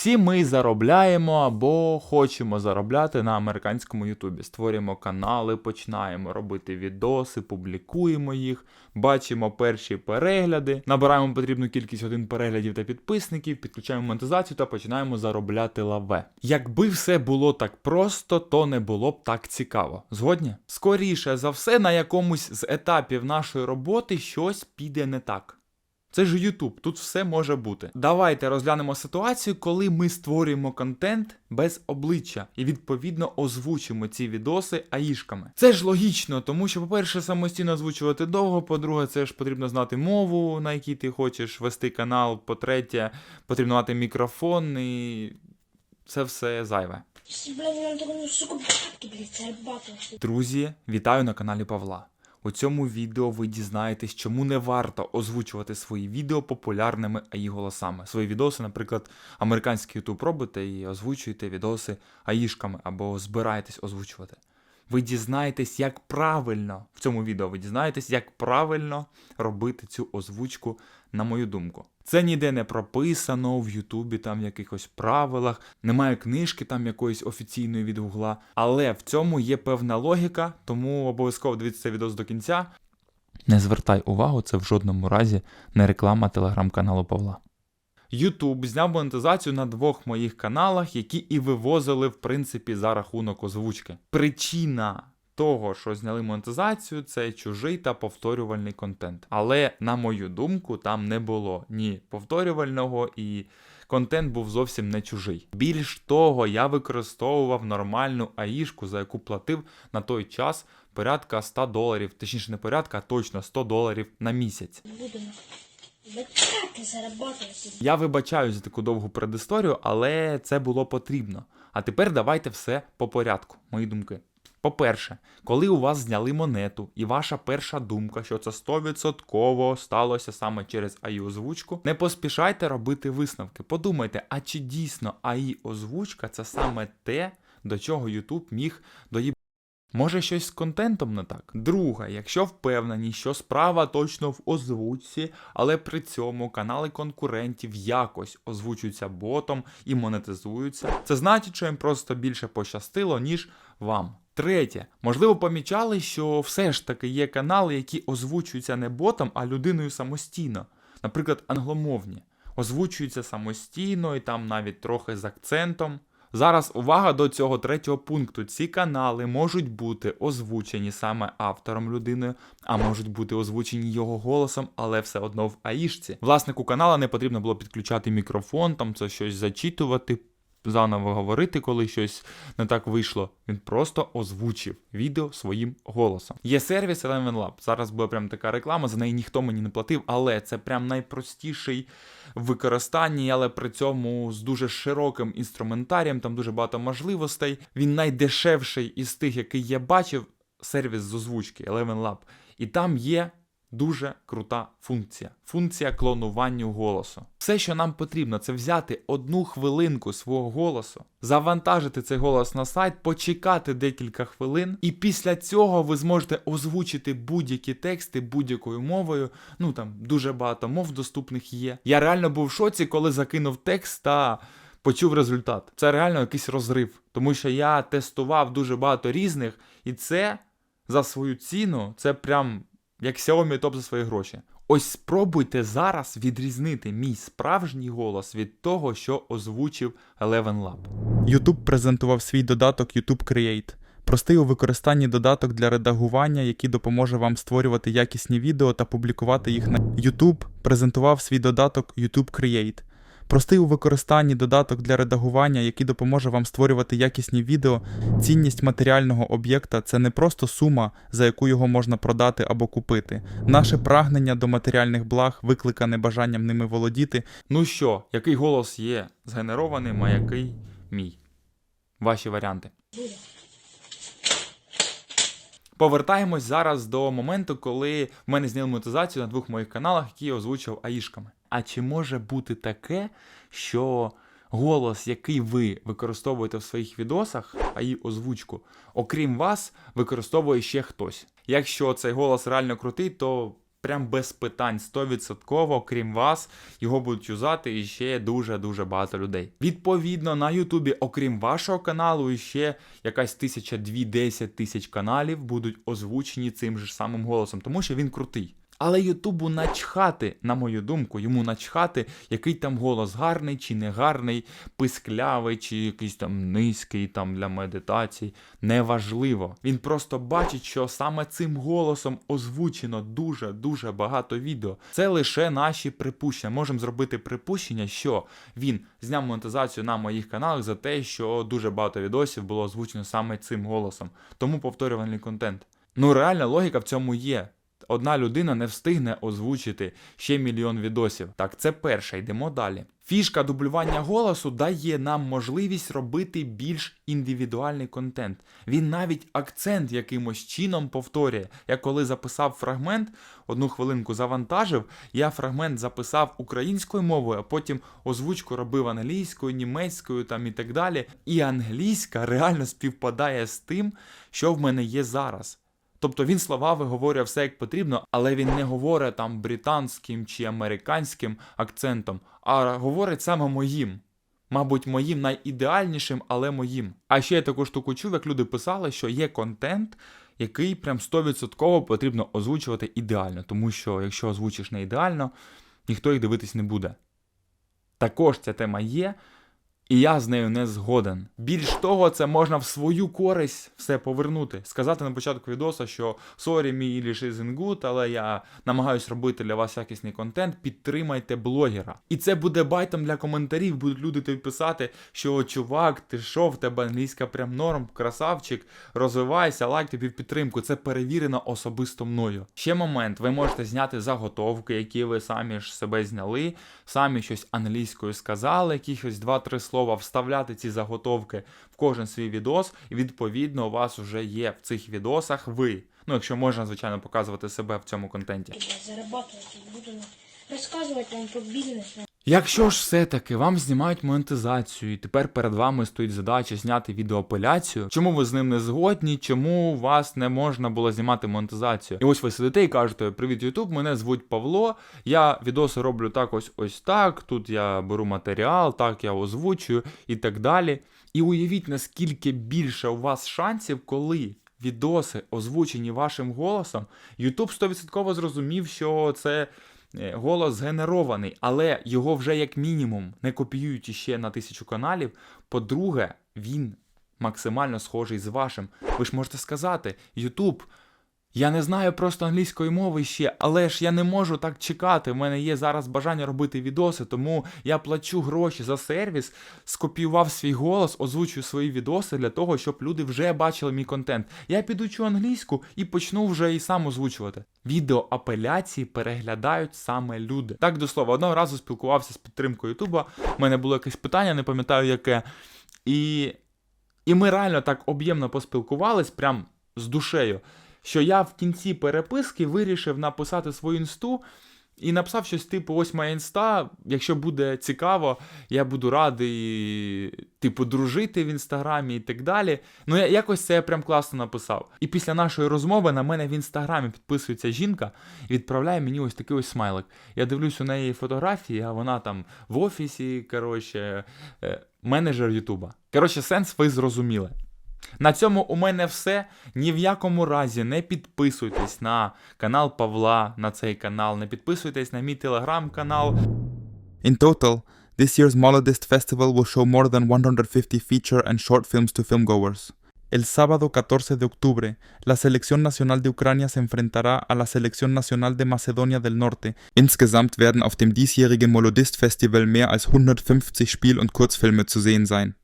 Всі ми заробляємо або хочемо заробляти на американському Ютубі. Створюємо канали, починаємо робити відоси, публікуємо їх, бачимо перші перегляди, набираємо потрібну кількість годин переглядів та підписників, підключаємо монетизацію та починаємо заробляти лаве. Якби все було так просто, то не було б так цікаво. Згодні? Скоріше за все, на якомусь з етапів нашої роботи щось піде не так. Це ж Ютуб, тут все може бути. Давайте розглянемо ситуацію, коли ми створюємо контент без обличчя і відповідно озвучимо ці відоси аїшками. Це ж логічно, тому що, по-перше, самостійно озвучувати довго, по-друге, це ж потрібно знати мову, на якій ти хочеш вести канал. По-третє, потрібно мати мікрофон і це все зайве. Друзі, вітаю на каналі Павла. У цьому відео ви дізнаєтесь, чому не варто озвучувати свої відео популярними АІ голосами. Свої відоси, наприклад, американський YouTube робите і озвучуєте відоси аїшками або збираєтесь озвучувати. Ви дізнаєтесь, як правильно в цьому відео ви дізнаєтесь, як правильно робити цю озвучку, на мою думку. Це ніде не прописано в Ютубі, там в якихось правилах, немає книжки там якоїсь офіційної від Гугла. Але в цьому є певна логіка, тому обов'язково дивіться цей відео до кінця. Не звертай увагу, це в жодному разі не реклама телеграм-каналу Павла. Ютуб зняв монетизацію на двох моїх каналах, які і вивозили, в принципі, за рахунок озвучки. Причина того, що зняли монетизацію, це чужий та повторювальний контент. Але, на мою думку, там не було ні повторювального і. Контент був зовсім не чужий. Більш того, я використовував нормальну аїшку, за яку платив на той час порядка 100 доларів, точніше не порядка, а точно 100 доларів на місяць. Зарабатывать. Я вибачаю за таку довгу предісторію, але це було потрібно. А тепер давайте все по порядку, мої думки. По-перше, коли у вас зняли монету, і ваша перша думка, що це 100% сталося саме через АІ озвучку, не поспішайте робити висновки. Подумайте, а чи дійсно АІ озвучка це саме те, до чого YouTube міг доїбати? Може щось з контентом не так? Друге, якщо впевнені, що справа точно в озвучці, але при цьому канали конкурентів якось озвучуються ботом і монетизуються, це значить, що їм просто більше пощастило, ніж вам. Третє, можливо, помічали, що все ж таки є канали, які озвучуються не ботом, а людиною самостійно. Наприклад, англомовні. Озвучуються самостійно і там навіть трохи з акцентом. Зараз увага до цього третього пункту. Ці канали можуть бути озвучені саме автором людиною, а можуть бути озвучені його голосом, але все одно в аїшці. Власнику канала не потрібно було підключати мікрофон, там це щось зачитувати, заново говорити, коли щось не так вийшло. Він просто озвучив відео своїм голосом. Є сервіс Eleven Lab. Зараз буде прям така реклама, за неї ніхто мені не платив, але це прям найпростіший в використанні, але при цьому з дуже широким інструментарієм, там дуже багато можливостей. Він найдешевший із тих, який я бачив, сервіс з озвучки Eleven Lab. І там є дуже крута функція. Функція клонування голосу. Все, що нам потрібно, це взяти одну хвилинку свого голосу, завантажити цей голос на сайт, почекати декілька хвилин, і після цього ви зможете озвучити будь-які тексти будь-якою мовою. Ну там дуже багато мов доступних є. Я реально був в шоці, коли закинув текст та. Почув результат. Це реально якийсь розрив, тому що я тестував дуже багато різних, і це за свою ціну, це прям як Xiaomi топ за свої гроші. Ось спробуйте зараз відрізнити мій справжній голос від того, що озвучив Eleven Lab. YouTube презентував свій додаток YouTube Create. Простий у використанні додаток для редагування, який допоможе вам створювати якісні відео та публікувати їх на YouTube презентував свій додаток YouTube Create. Простий у використанні додаток для редагування, який допоможе вам створювати якісні відео. Цінність матеріального об'єкта це не просто сума, за яку його можна продати або купити. Наше прагнення до матеріальних благ викликане бажанням ними володіти. Ну що, який голос є згенерованим, а який мій? Ваші варіанти. Повертаємось зараз до моменту, коли в мене зняли монетизацію на двох моїх каналах, які я озвучив аїшками. А чи може бути таке, що голос, який ви використовуєте в своїх відосах, а її озвучку, окрім вас, використовує ще хтось? Якщо цей голос реально крутий, то Прям без питань, 100%, крім вас, його будуть юзати і ще дуже-дуже багато людей. Відповідно, на Ютубі, окрім вашого каналу, ще якась тисяча дві десять тисяч каналів будуть озвучені цим же самим голосом, тому що він крутий. Але Ютубу начхати, на мою думку, йому начхати, який там голос гарний чи не гарний, писклявий, чи якийсь там низький там для медитацій. Неважливо. Він просто бачить, що саме цим голосом озвучено дуже-дуже багато відео. Це лише наші припущення. Можемо зробити припущення, що він зняв монетизацію на моїх каналах за те, що дуже багато відосів було озвучено саме цим голосом. Тому повторювальний контент. Ну реальна логіка в цьому є одна людина не встигне озвучити ще мільйон відосів. Так, це перше, йдемо далі. Фішка дублювання голосу дає нам можливість робити більш індивідуальний контент. Він навіть акцент якимось чином повторює. Я коли записав фрагмент, одну хвилинку завантажив, я фрагмент записав українською мовою, а потім озвучку робив англійською, німецькою там і так далі. І англійська реально співпадає з тим, що в мене є зараз. Тобто він слова виговорює все як потрібно, але він не говорить там британським чи американським акцентом, а говорить саме моїм. Мабуть, моїм найідеальнішим, але моїм. А ще я таку штуку чув, як люди писали, що є контент, який прям 100% потрібно озвучувати ідеально, тому що якщо озвучиш не ідеально, ніхто їх дивитись не буде. Також ця тема є. І я з нею не згоден. Більш того, це можна в свою користь все повернути. Сказати на початку відоса, що sorry, мій English isn't good, але я намагаюсь робити для вас якісний контент. Підтримайте блогера. І це буде байтом для коментарів. Будуть люди тобі писати, що чувак, ти що, в тебе англійська прям норм, красавчик, розвивайся, лайк тобі в підтримку. Це перевірено особисто мною. Ще момент, ви можете зняти заготовки, які ви самі ж себе зняли, самі щось англійською сказали, якихось два-три слова слова вставляти ці заготовки в кожен свій відос, і відповідно у вас вже є в цих відосах ви. Ну, якщо можна, звичайно, показувати себе в цьому контенті. Я зарабатывать буду розказувати вам про бізнес. Якщо ж все-таки вам знімають монетизацію, і тепер перед вами стоїть задача зняти відеоапеляцію, чому ви з ним не згодні, чому вас не можна було знімати монетизацію? І ось ви сидите і кажете: Привіт, Ютуб, мене звуть Павло. Я відоси роблю так ось ось так. Тут я беру матеріал, так я озвучую і так далі. І уявіть, наскільки більше у вас шансів, коли. Відоси озвучені вашим голосом, Ютуб 100% зрозумів, що це голос згенерований, але його вже як мінімум не копіюють іще на тисячу каналів. По-друге, він максимально схожий з вашим. Ви ж можете сказати, Ютуб. Я не знаю просто англійської мови ще, але ж я не можу так чекати. У мене є зараз бажання робити відоси, тому я плачу гроші за сервіс, скопіював свій голос, озвучую свої відоси для того, щоб люди вже бачили мій контент. Я підучу англійську і почну вже і сам озвучувати. Відео апеляції переглядають саме люди. Так до слова, одного разу спілкувався з підтримкою Ютуба. У мене було якесь питання, не пам'ятаю яке. І, І ми реально так об'ємно поспілкувались, прям з душею що я в кінці переписки вирішив написати свою інсту. І написав щось типу: ось моя інста. Якщо буде цікаво, я буду радий, типу, дружити в інстаграмі і так далі. Ну, я якось це я прям класно написав. І після нашої розмови на мене в інстаграмі підписується жінка і відправляє мені ось такий ось смайлик. Я дивлюсь у неї фотографії, а вона там в офісі, коротше, е, менеджер Ютуба. Коротше, сенс ви зрозуміли. На цьому у мене все. Ні в якому разі не підписуйтесь на канал Павла, на цей канал, не підписуйтесь на мій телеграм-канал. In total, this year's Molodist Festival will show more than 150 feature and short films to filmgoers. El sábado 14 de octubre, la Selección Nacional de Ucrania se enfrentará a la Selección Nacional de Macedonia del Norte. Insgesamt werden auf dem diesjährigen Molodist Festival mehr als 150 Spiel- und Kurzfilme zu sehen sein.